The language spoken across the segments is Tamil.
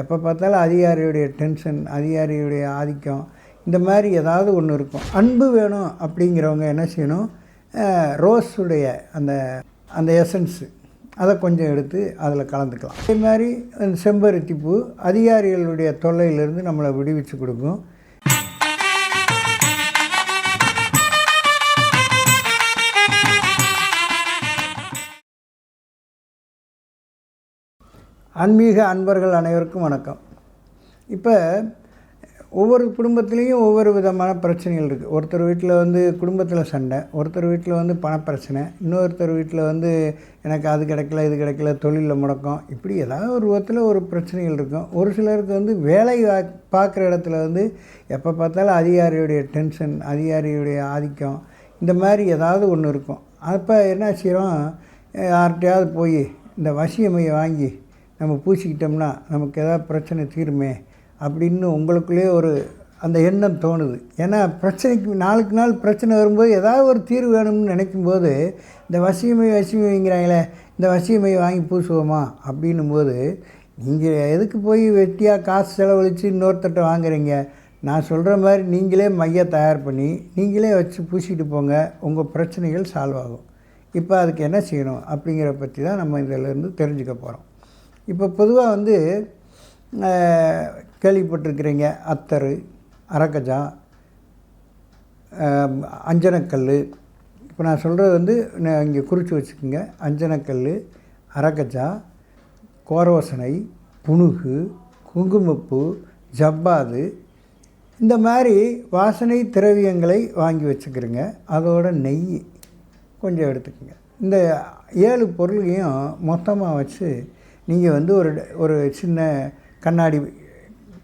எப்போ பார்த்தாலும் அதிகாரியுடைய டென்ஷன் அதிகாரியுடைய ஆதிக்கம் இந்த மாதிரி ஏதாவது ஒன்று இருக்கும். அன்பு வேணும் அப்படிங்கிறவங்க என்ன செய்யணும்? ரோஸுடைய அந்த அந்த எசன்ஸு அதை கொஞ்சம் எடுத்து அதில் கலந்துக்கலாம். அதே மாதிரி அந்த செம்பருத்தி பூ அதிகாரிகளுடைய தொல்லையிலிருந்து நம்மளை விடுவிச்சு கொடுக்கும். ஆன்மீக அன்பர்கள் அனைவருக்கும் வணக்கம். இப்போ ஒவ்வொரு குடும்பத்துலேயும் ஒவ்வொரு விதமான பிரச்சனைகள் இருக்குது ஒருத்தர் வீட்டில் வந்து குடும்பத்தில் சண்டை ஒருத்தர் வீட்டில் வந்து பணப்பிரச்சனை இன்னொருத்தர் வீட்டில் வந்து எனக்கு அது கிடைக்கல இது கிடைக்கல தொழிலில் முடக்கம் இப்படி ஏதாவது ஒரு விதத்தில் ஒரு பிரச்சனைகள் இருக்கும் ஒரு சிலருக்கு வந்து வேலை வா- பார்க்குற இடத்துல வந்து எப்போ பார்த்தாலும் அதிகாரியுடைய டென்ஷன் அதிகாரியுடைய ஆதிக்கம் இந்த மாதிரி ஏதாவது ஒன்று இருக்கும். அப்போ என்ன செய்கிறோம் யார்கிட்டையாவது போய் இந்த வசியமையை வாங்கி நம்ம பூசிக்கிட்டோம்னா நமக்கு ஏதாவது பிரச்சனை தீருமே அப்படின்னு உங்களுக்குள்ளேயே ஒரு அந்த எண்ணம் தோணுது. ஏன்னா பிரச்சனைக்கு நாளுக்கு நாள் பிரச்சனை வரும்போது ஏதாவது ஒரு தீர்வு வேணும்னு நினைக்கும்போது இந்த வசியமை வசியமைங்கிறாங்களே இந்த வசியமை வாங்கி பூசுவோமா அப்படின்னும் போது நீங்கள் எதுக்கு போய் வெட்டியாக காசு செலவழித்து இன்னொருத்தட்ட வாங்குறீங்க? நான் சொல்கிற மாதிரி நீங்களே மைய தயார் பண்ணி நீங்களே வச்சு பூசிட்டு போங்க உங்கள் பிரச்சனைகள் சால்வ் ஆகும். இப்போ அதுக்கு என்ன செய்யணும் அப்படிங்கிற பற்றி தான் நம்ம இதிலேருந்து தெரிஞ்சுக்க போகிறோம் இப்போ பொதுவாக வந்து கேள்விப்பட்டிருக்கிறீங்க அத்தர் அரக்கஜா அஞ்சனக்கல் இப்போ நான் சொல்கிறது வந்து நான் இங்கே குறித்து வச்சுக்கோங்க. அஞ்சனக்கல் அரக்கஜா கோரோசனை புணுகு குங்குமப்பூ ஜவ்வாது. இந்த மாதிரி வாசனை திரவியங்களை வாங்கி வச்சுக்கிறேங்க. அதோட நெய் கொஞ்சம் எடுத்துக்கோங்க. இந்த ஏழு பொருளையும் மொத்தமாக வச்சு நீங்கள் வந்து ஒரு ஒரு சின்ன கண்ணாடி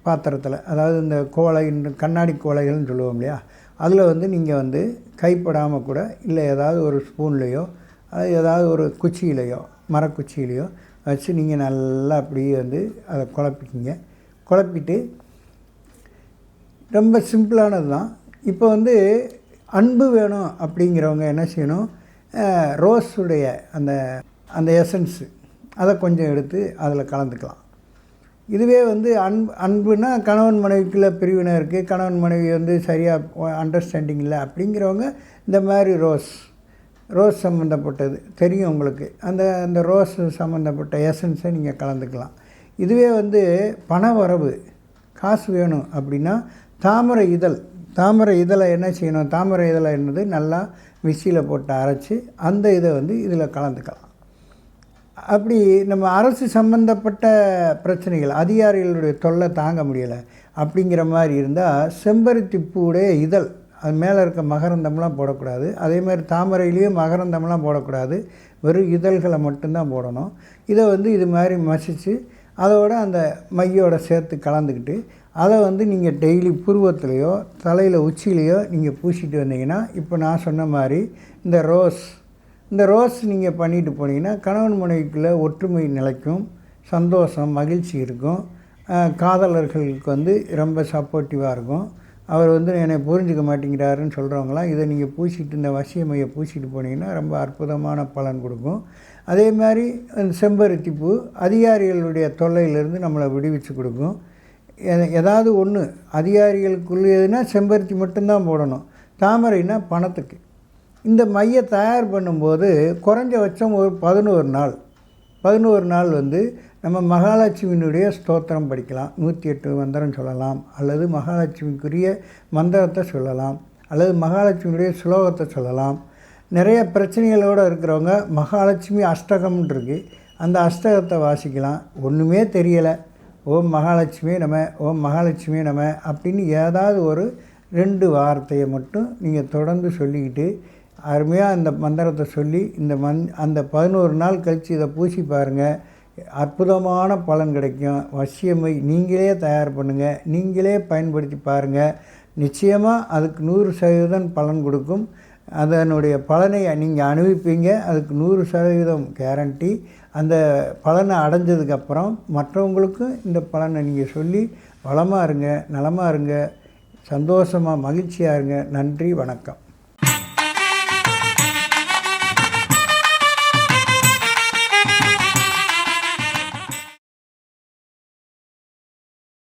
பாத்திரத்தில் அதாவது இந்த கோலை கண்ணாடி கோலைகள்னு சொல்லுவோம் இல்லையா? அதில் வந்து நீங்கள் வந்து கைப்படாமல் கூட இல்லை ஏதாவது ஒரு ஸ்பூன்லேயோ அது ஏதாவது ஒரு குச்சியிலையோ மரக்குச்சியிலையோ வச்சு நீங்கள் நல்லா அப்படியே வந்து அதை குழப்பிக்கிங்க. குழப்பிட்டு ரொம்ப சிம்பிளானது தான். இப்போ வந்து அன்பு வேணும் அப்படிங்கிறவங்க என்ன செய்யணும்? ரோஸுடைய அந்த அந்த எசன்ஸு அதை கொஞ்சம் எடுத்து அதில் கலந்துக்கலாம். இதுவே வந்து அன்பு அன்புனா கணவன் மனைவிக்குள்ள பிரிவினை இருக்குது கணவன் மனைவி வந்து சரியாக அண்டர்ஸ்டாண்டிங் இல்லை அப்படிங்கிறவங்க இந்த மாதிரி ரோஸ் ரோஸ் சம்மந்தப்பட்டது தெரியும் உங்களுக்கு. அந்த அந்த ரோஸ் சம்மந்தப்பட்ட எசன்ஸை நீங்கள் கலந்துக்கலாம். இதுவே வந்து பண வரவு காசு வேணும் அப்படின்னா தாமரை இதழ் தாமரை இதழை என்ன செய்யணும்? தாமரை இதழை என்னது? நல்லா மிக்சியில் போட்டு அரைச்சி அந்த இதை வந்து இதில் கலந்துக்கலாம். அப்படி நம்ம அரசு சம்பந்தப்பட்ட பிரச்சனைகள் அதிகாரிகளுடைய தொல்லை தாங்க முடியலை. அப்படிங்கிற மாதிரி இருந்தால் செம்பருத்தி பூவுடைய இதழ் அது மேலே இருக்க மகரந்தம்லாம் போடக்கூடாது. அதே மாதிரி தாமரையிலையும் மகரந்தம்லாம் போடக்கூடாது. வெறும் இதழ்களை மட்டும்தான் போடணும். இதை வந்து இது மாதிரி மசித்து அதோட அந்த மையோட சேர்த்து கலந்துக்கிட்டு அதை வந்து நீங்கள் டெய்லி புருவத்துலேயோ தலையில் உச்சியிலையோ நீங்கள் பூசிட்டு வந்தீங்கன்னா இப்போ நான் சொன்ன மாதிரி இந்த ரோஸ் இந்த ரோஸ் நீங்கள் பண்ணிட்டு போனீங்கன்னா கணவன் மனைவிக்குள்ளே ஒற்றுமை நிலைக்கும் சந்தோஷம் மகிழ்ச்சி இருக்கும். காதலர்களுக்கு வந்து ரொம்ப சப்போர்ட்டிவாக இருக்கும். அவர் வந்து என்னை புரிஞ்சுக்க மாட்டேங்கிறாருன்னு சொல்கிறவங்களாம் இதை நீங்கள் பூசிட்டு இந்த வசியமையை பூசிட்டு போனீங்கன்னா ரொம்ப அற்புதமான பலன் கொடுக்கும். அதே மாதிரி அந்த செம்பருத்தி பூ அதிகாரிகளுடைய தொல்லையிலேருந்து நம்மளை விடுவிச்சு கொடுக்கும். ஏதாவது ஒன்று அதிகாரிகளுக்குள்ளேதுன்னா செம்பருத்தி மட்டும்தான் போடணும். தாமரைனா பணத்துக்கு. இந்த மைய தயார் பண்ணும்போது குறைஞ்சபட்சம் ஒரு பதினோரு நாள். பதினோரு நாள் வந்து நம்ம மகாலட்சுமியினுடைய ஸ்தோத்திரம் படிக்கலாம். நூற்றி எட்டு மந்திரம் சொல்லலாம். அல்லது மகாலட்சுமிக்குரிய மந்திரத்தை சொல்லலாம். அல்லது மகாலட்சுமியுடைய ஸ்லோகத்தை சொல்லலாம். நிறைய பிரச்சனைகளோடு இருக்கிறவங்க மகாலட்சுமி அஷ்டகம்னு இருக்குது அந்த அஷ்டகத்தை வாசிக்கலாம். ஒன்றுமே தெரியலை. ஓம் மகாலட்சுமி நம்ம ஓம் மகாலட்சுமி நம்ம அப்படின்னு ஏதாவது ஒரு ரெண்டு வார்த்தையை மட்டும் நீங்கள் தொடர்ந்து சொல்லிக்கிட்டு அருமையாக அந்த மந்திரத்தை சொல்லி இந்த மந் அந்த பதினோரு நாள் கழித்து இதை பூசி பாருங்கள் அற்புதமான பலன் கிடைக்கும். வசியமை நீங்களே தயார் பண்ணுங்கள் நீங்களே பயன்படுத்தி பாருங்கள் நிச்சயமாக அதுக்கு நூறு சதவீதம் பலன் கொடுக்கும். அதனுடைய பலனை நீங்கள் அனுபவிப்பீங்க. அதுக்கு நூறு சதவீதம் கேரண்டி அந்த பலனை அடைஞ்சதுக்கப்புறம் மற்றவங்களுக்கும் இந்த பலனை நீங்கள் சொல்லி வளமாக இருங்க நலமாக இருங்க. சந்தோஷமாக மகிழ்ச்சியாக இருங்க. நன்றி வணக்கம்.